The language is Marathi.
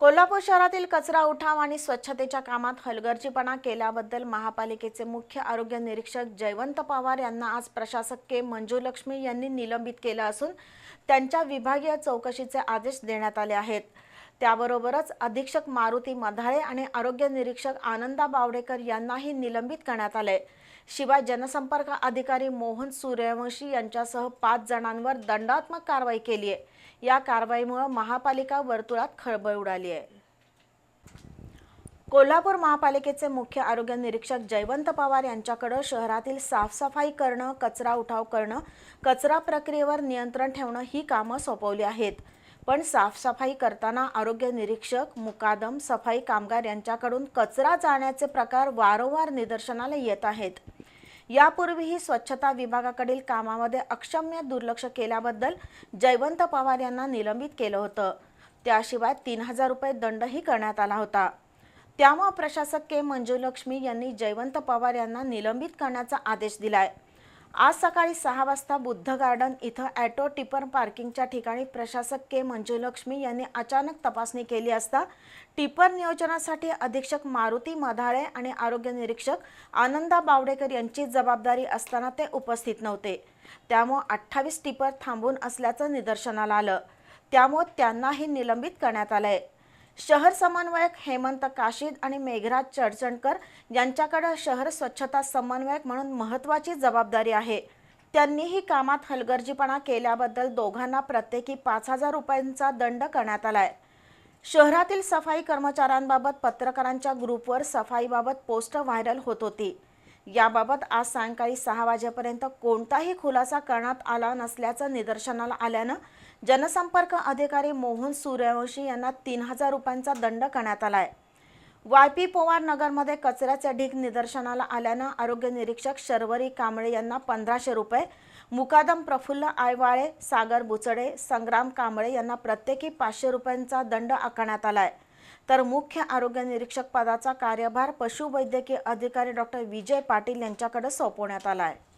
कोल्हापूर शहरातील कचरा उठाव आणि स्वच्छतेच्या कामात हलगर्जीपणा केल्याबद्दल महापालिकेचे मुख्य आरोग्य निरीक्षक जयवंत पवार यांना आज प्रशासक के मंजुलक्ष्मी यांनी निलंबित केलं असून त्यांच्या विभागीय चौकशीचे आदेश देण्यात आले आहेत. त्याबरोबरच अधीक्षक मारुती मधाळे आणि आरोग्य निरीक्षक आनंदा बावडेकर यांनाही निलंबित करण्यात आले शिवाय जनसंपर्क अधिकारी मोहन सूर्यवंशी यांच्यासह पाच जणांवर दंडात्मक कारवाई केली आहे. या कारवाईमुळे महापालिका वर्तुळात खळबळ उडाली आहे. कोल्हापूर महापालिकेचे मुख्य आरोग्य निरीक्षक जयवंत पवार यांच्याकडं शहरातील साफसफाई करणं कचरा उठाव करणं कचरा प्रक्रियेवर नियंत्रण ठेवणं ही कामं सोपवली आहेत. पण साफसफाई करताना आरोग्य निरीक्षक मुकादम सफाई कामगार यांच्याकडून कचरा जाण्याचे प्रकार वारंवार निदर्शनाला येत आहेत. यापूर्वीही स्वच्छता विभागाकडील कामामध्ये अक्षम्य दुर्लक्ष केल्याबद्दल जयवंत पवार यांना निलंबित केलं होतं. त्याशिवाय तीन हजार रुपये दंडही करण्यात आला होता. त्यामुळे प्रशासक के. मंजुलक्ष्मी यांनी जयवंत पवार यांना निलंबित करण्याचा आदेश दिलाय. आज सकाळी सहा वाजता बुद्ध गार्डन इथं ॲटो टिपर पार्किंगच्या ठिकाणी प्रशासक के. मंजुलक्ष्मी यांनी अचानक तपासणी केली असता टिपर नियोजनासाठी अधीक्षक मारुती मधाळे आणि आरोग्य निरीक्षक आनंदा बावडेकर यांची जबाबदारी असताना ते उपस्थित नव्हते. त्यामुळे अठ्ठावीस टिपर थांबून असल्याचं निदर्शनाला आलं. त्यामुळे त्यांनाही निलंबित करण्यात आलं आहे शहर समन्वयक हेमंत काशीद आणि मेघराज चडचणकर यांच्याकडे शहर स्वच्छता समन्वयक म्हणून महत्त्वाची जबाबदारी आहे. त्यांनीही कामात हलगर्जीपणा केल्याबद्दल दोघांना प्रत्येकी पाच हजार रुपयांचा दंड करण्यात आलाय. शहरातील सफाई कर्मचाऱ्यांबाबत पत्रकारांच्या ग्रुपवर सफाईबाबत पोस्ट व्हायरल होत होती. याबाबत आज सायंकाळी सहा वाजेपर्यंत कोणताही खुलासा करण्यात आला नसल्याचं निदर्शनाला आल्यानं जनसंपर्क अधिकारी मोहन सूर्यवंशी यांना तीन हजार रुपयांचा दंड करण्यात आलाय. वाय पी पोवार नगरमध्ये कचऱ्याचे ढीग निदर्शनाला आल्यानं आरोग्य निरीक्षक शर्वरी कांबळे यांना पंधराशे रुपये मुकादम प्रफुल्ल आयवाळे सागर बुचडे संग्राम कांबळे यांना प्रत्येकी पाचशे रुपयांचा दंड आकारण्यात आलाय. तर मुख्य आरोग्य निरीक्षक पदाचा कार्यभार पशुवैद्यकीय अधिकारी डॉक्टर विजय पाटील यांच्याकडे सोपवण्यात आला आहे.